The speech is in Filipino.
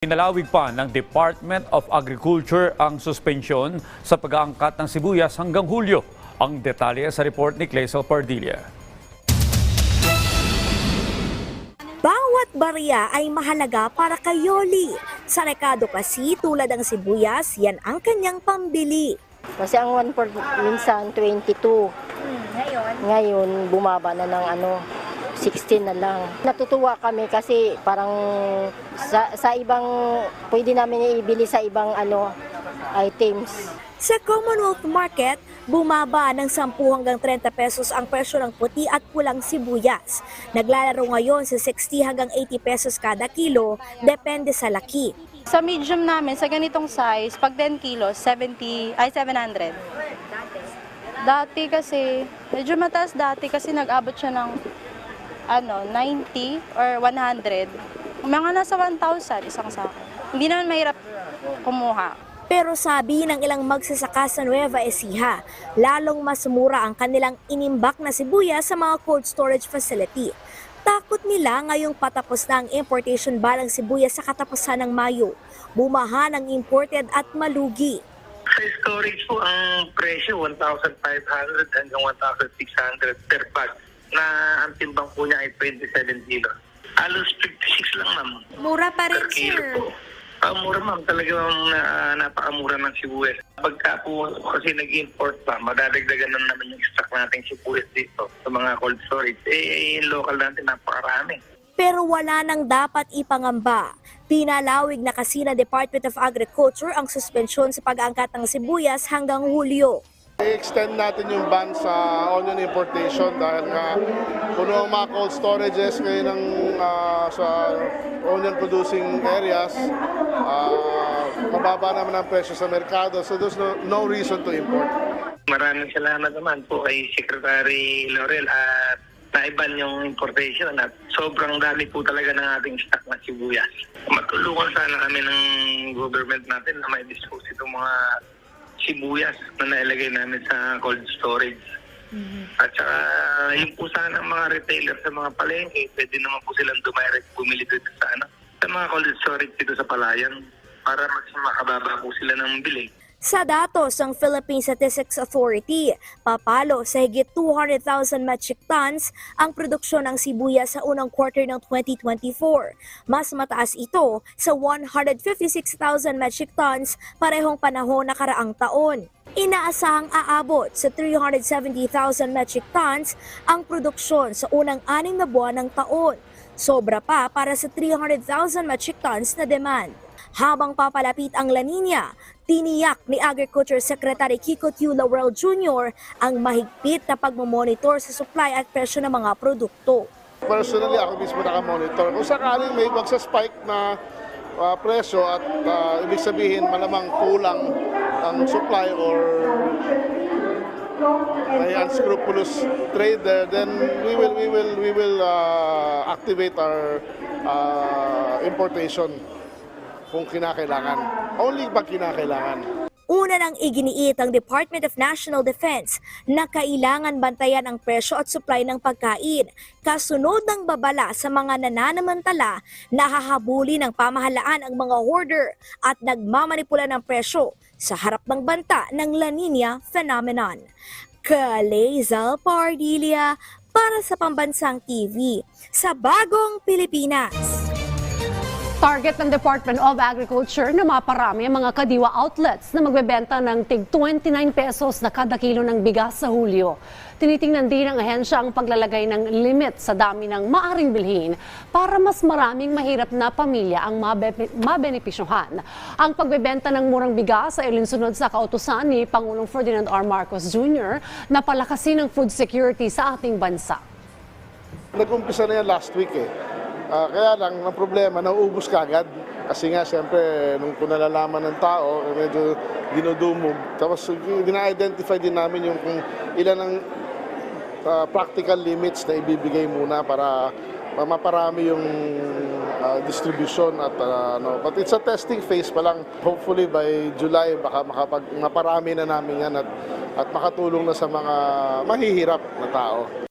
Pinalawig pa ng Department of Agriculture ang suspensyon sa pag-aangkat ng sibuyas hanggang Hulyo. Ang detalye sa report ni Clazel Pardilla. Bawat barya ay mahalaga para kay Yoli. Sa rekado kasi tulad ng sibuyas, yan ang kanyang pambili. Kasi ang 1 for minsan 22. Ngayon? Ngayon bumaba na ng ano 16 na lang. Natutuwa kami kasi parang sa, sa ibang pwede namin ibili sa ibang ano items. Sa Commonwealth Market, bumaba ng 10 hanggang 30 pesos ang presyo ng puti at pulang sibuyas. Naglalaro ngayon sa 60 hanggang 80 pesos kada kilo, depende sa laki. Sa medium namin, sa ganitong size, pag 10 kilos, 70, ay 700. Dati kasi, medyo mataas dati kasi nag-abot siya ng ano, 90 or 100. Mga nasa 1,000 isang sako. Hindi naman mahirap kumuha. Pero sabi ng ilang magsasaka sa Nueva Ecija, lalong mas mura ang kanilang inimbak na sibuyas sa mga cold storage facility. Takot nila ngayong patapos na ang importation ban ng sibuyas sa katapusan ng Mayo. Bumahan ang imported at malugi. Sa storage po, ang presyo 1,500 hanggang 1,600 per bag na ang timbang po niya ay 27 kilos. Halos 56 lang ma'am. Mura pa Per kilo po. Ah, mura ma'am, talagang na, napakamura ng sibuyas. Pagka po kasi nag-import pa, madadagdagan na naman yung stock nating sibuyas dito sa mga cold storage. Eh, yung local natin napakarami. Pero wala nang dapat ipangamba. Pinalawig na kasi na Department of Agriculture ang suspensyon sa pag-angkat ng sibuyas hanggang Hulyo. I-extend natin yung ban sa onion importation dahil nga puno ang mga cold storages ngayon ng ah, sa onion producing areas. ah, mababa naman ang presyo sa merkado so there's no, no reason to import. Maraming salamat naman po kay Secretary Laurel at naiban yung importation at sobrang dami po talaga ng ating stock na sibuyas. Matulungan sana kami ng government natin na may dispose itong mga sibuyas na nailagay namin sa cold storage. At saka yung po sana ang mga retailer sa mga palengke, pwede naman po silang dumirect bumili dito sa ano, sa mga cold storage dito sa Palayan para mas makababa po sila ng bili. Sa datos ng Philippine Statistics Authority, papalo sa higit 200,000 metric tons ang produksyon ng sibuyas sa unang quarter ng 2024. Mas mataas ito sa 156,000 metric tons parehong panahon na karaang taon. Inaasahang aabot sa 370,000 metric tons ang produksyon sa unang anim na buwan ng taon. Sobra pa para sa 300,000 metric tons na demand. Habang papalapit ang La Nina, tiniyak ni Agriculture Secretary Kiko Tiu Laurel Jr. ang mahigpit na pagmamonitor sa supply at presyo ng mga produkto. Personally, ako mismo nakamonitor. Kung sakaling may magsa-spike na ah, presyo at ah, ibig sabihin malamang kulang ang supply or may unscrupulous trader, then we will we will we will ah, activate our ah, importation kung kinakailangan. Only pag kinakailangan. Una nang iginiit ang Department of National Defense na kailangan bantayan ang presyo at supply ng pagkain, kasunod ng babala sa mga nananamantala na hahabuli ng pamahalaan ang mga hoarder at nagmamanipula ng presyo sa harap ng banta ng La Nina phenomenon. Kalezal Pardilia para sa Pambansang TV sa Bagong Pilipinas. Target ng Department of Agriculture na maparami ang mga kadiwa outlets na magbebenta ng tig 29 pesos na kada kilo ng bigas sa Hulyo. Tinitingnan din ng ahensya ang paglalagay ng limit sa dami ng maaring bilhin para mas maraming mahirap na pamilya ang mabe- mabenepisyohan. Ang pagbebenta ng murang bigas ay alinsunod sa kautusan ni Pangulong Ferdinand R. Marcos Jr. na palakasin ang food security sa ating bansa. Nag-umpisa na yan last week eh. Ah, kaya lang, ang problema, nauubos ka agad. Kasi nga, siyempre, nung kung nalalaman ng tao, eh, medyo dinudumog. Tapos, dina-identify din namin yung kung ilan ang ah, practical limits na ibibigay muna para ma- maparami yung ah, distribution at ah, ano. But it's a testing phase pa lang. Hopefully by July baka makapag maparami na namin yan at at makatulong na sa mga mahihirap na tao.